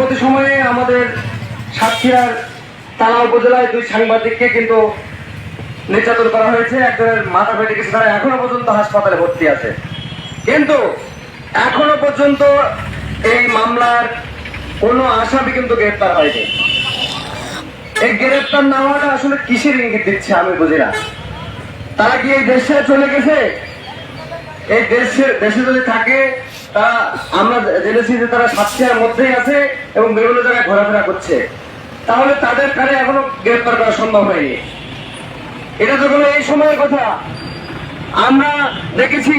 সাম্প্রতিক সময়ে আমাদের সাতক্ষীরার তালা উপজেলায় দুই সাংবাদিককে কিন্তু নির্যাতন করা হয়েছে। একজনের মাথা ফেটে গেছে, তারা এখনও পর্যন্ত হাসপাতালে ভর্তি আছে। কিন্তু এখনও পর্যন্ত এই মামলার কোনো আসামি কিন্তু গ্রেপ্তার হয়নি। এই গ্রেপ্তার না হওয়াটা আসলে কিসের ইঙ্গিত দিচ্ছে আমি বুঝি না। তারা কি এই দেশে চলে গেছে? এই দেশে দেশে যদি থাকে তারা আমরা জেনেছি যে তারা সাতক্ষীরার মধ্যেই আছে এবং বিভিন্ন জায়গায় ঘোরাফেরা করছে। তাহলে তাদের কারে এখনও গ্রেপ্তার করা সম্ভব হয়নি। এটা তো কোনো এই সময়ের কথা। আমরা দেখেছি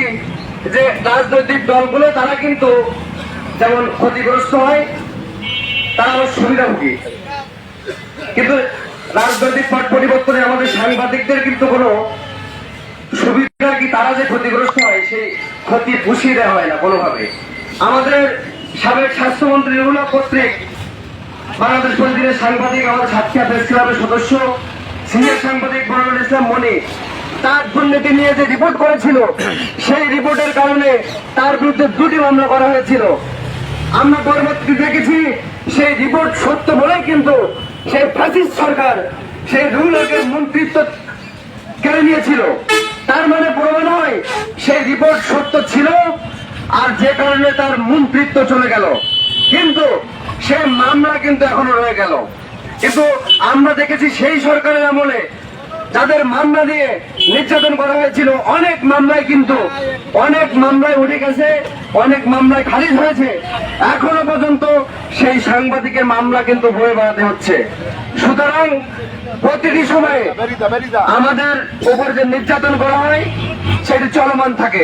যে রাজনৈতিক দলগুলো, তারা কিন্তু যেমন ক্ষতিগ্রস্ত হয়, তারা আবার সুবিধাভোগী। কিন্তু রাজনৈতিক পট পরিবর্তনে আমাদের সাংবাদিকদের কিন্তু কোনো সুবিধা কি? তারা যে ক্ষতিগ্রস্ত সেই ক্ষতি পুষিয়ে দেওয়া হয় না কোনোভাবে। আমাদের সাবেক স্বাস্থ্যমন্ত্রী রুলা কর্তৃক বাংলাদেশ প্রতিদিনের সাংবাদিক, আমাদের সাতক্ষীরা প্রেস ক্লাবের সদস্য, সিনিয়র সাংবাদিক মনোরুল ইসলাম মনি, তার দুর্নীতি নিয়ে যে রিপোর্ট করেছিল, সেই রিপোর্টের কারণে তার বিরুদ্ধে দুটি মামলা করা হয়েছিল। আমরা পরবর্তী দেখেছি, সেই রিপোর্ট সত্য বলেই কিন্তু সেই ফ্যাসিস্ট সরকার, সেই রুলাকের মন্ত্রিত্ব কেড়ে নিয়েছিল। তার মানে প্রমাণ হয় সেই রিপোর্ট সত্য ছিল আর যে কারণে তার মন্ত্রিত্ব চলে গেল। কিন্তু সে মামলা কিন্তু এখনও রয়ে গেল। কিন্তু আমরা দেখেছি সেই সরকারের আমলে যাদের মামলা দিয়ে নির্যাতন করা হয়েছিল, অনেক মামলায় কিন্তু, অনেক মামলায় উঠে গেছে অনেক মামলায় খারিজ হয়েছে। এখনও পর্যন্ত সেই সাংবাদিকের মামলা কিন্তু বয়ে বেড়াতে হচ্ছে। সুতরাং প্রতিটি সময়ে আমাদের উপর যে নির্যাতন করা হয়, সেটি চলমান থাকে।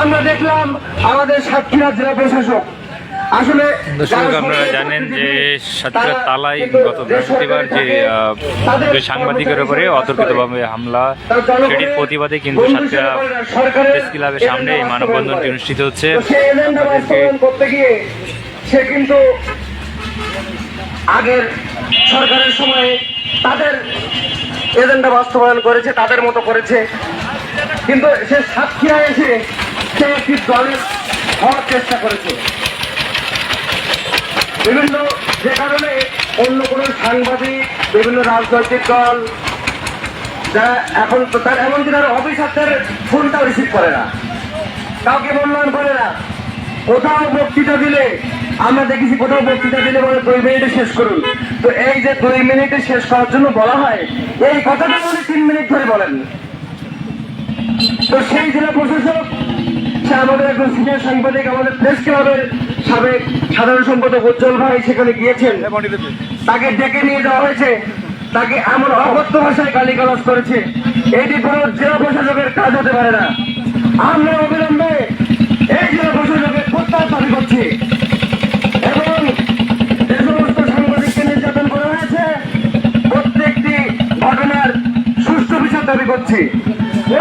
আমরা দেখলাম আমাদের সাতক্ষীরা জেলা প্রশাসক দর্শক যারা আপনারা জানেন যে সাতক্ষীরা তালাই গত বৃহস্পতিবার যে সাংবাদিকের উপরে অতর্কিতভাবে হামলা সেটির প্রতিবাদে কিন্তু সরকারের প্রেস ক্লাবের সামনে এই মানববন্ধনটি অনুষ্ঠিত হচ্ছে। সে কিন্তু আগের সরকারের সময়ে তাদের এজেন্ডা বাস্তবায়ন করেছে তাদের মতো করেছে। কিন্তু সে সাতক্ষীরা এসে সে একটি দলের হওয়ার চেষ্টা করেছে। বিভিন্ন যে কারণে অন্য কোন সাংবাদিক, বিভিন্ন রাজনৈতিক দল যারা এখন তার এমনকি তার অফিসারদের ফোনটাও রিসিভ করে না। কাউকে মূল্যায়ন করে না। কোথাও বক্তৃতা দিলে, আমরা দেখেছি কোথাও বক্তৃতা দিলে বলে দুই মিনিটে শেষ করুন। তো এই যে দুই মিনিটে শেষ করার জন্য বলা হয়, এই কথাটা উনি তিন মিনিট ধরে বলেন। তো সেই জেলা প্রশাসক, সে আমাদের একজন সিনিয়র সাংবাদিক, আমাদের প্রেস ক্লাবের সাবেক সাধারণ সম্পাদক উজ্জ্বল ভাই সেখানে গিয়েছেন। তাকে ডেকে নিয়ে যাওয়া হয়েছে। তাকে এমন অগত্য ভাষায় গালিগালাজ করেছে। এটি কোনো জেলা প্রশাসকের কাজ হতে পারে না। আমরা অবিলম্বে এই জেলা প্রশাসকের প্রত্যাহার দাবি করছি। এবং যে সমস্ত সাংবাদিককে নির্যাতন করা হয়েছে, প্রত্যেকটি ঘটনার সুষ্ঠু বিচার দাবি করছি।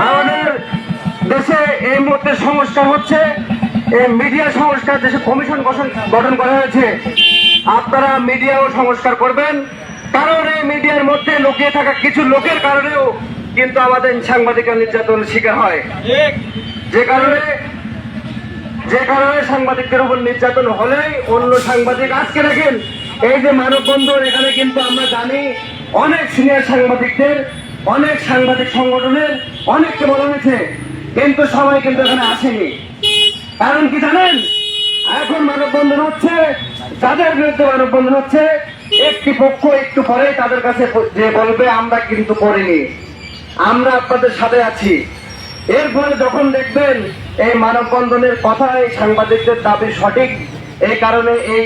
আমাদের দেশে এই মুহূর্তে সমস্যা হচ্ছে এই মিডিয়া সংস্কার দেশে কমিশন গঠন করা হয়েছে। আপনারা মিডিয়াও সংস্কার করবেন। কারণ এই মিডিয়ার মধ্যে লুকিয়ে থাকা কিছু লোকের কারণেও কিন্তু আমাদের সাংবাদিকের নির্যাতন শিকার হয়। যে কারণে যে কারণে সাংবাদিকদের উপর নির্যাতন হলেই অন্য সাংবাদিক আজকে দেখেন এই যে মানববন্ধন, এখানে কিন্তু আমরা জানি অনেক সিনিয়র সাংবাদিকদের, অনেক সাংবাদিক সংগঠনের অনেককে বলা হয়েছে। কিন্তু সবাই কিন্তু এখানে আসেনি। কারণ কি জানেন? এখন মানববন্ধন হচ্ছে, যাদের বিরুদ্ধে মানববন্ধন হচ্ছে, একটি পক্ষ একটু পরে তাদের কাছে যে বলবে, আমরা কিন্তু করিনি। আমরা আপনাদের সাথে আছি। এরপরে যখন দেখবেন এই মানববন্ধনের কথাই সাংবাদিকদের দাবি সঠিক এই কারণে এই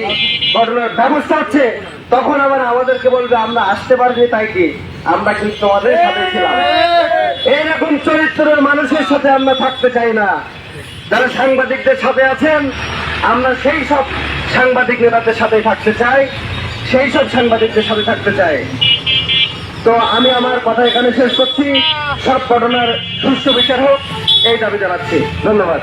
ঘটনার ব্যবস্থা হচ্ছে, তখন আবার আমাদেরকে বলবে, আমরা আসতে পারবি তাই কি? আমরা কিন্তু তোমাদের সাথে ছিলাম। এইরকম চরিত্রের মানুষের সাথে আমরা থাকতে চাই না। যারা সাংবাদিকদের সাথে আছেন, আমরা সেই সব সাংবাদিক নেতাদের সাথে থাকতে চাই, সেই সব সাংবাদিকদের সাথে থাকতে চাই। তো আমি আমার কথা এখানে শেষ করছি। সব ঘটনার সুস্থ বিচার হোক, এই দাবি জানাচ্ছি। ধন্যবাদ।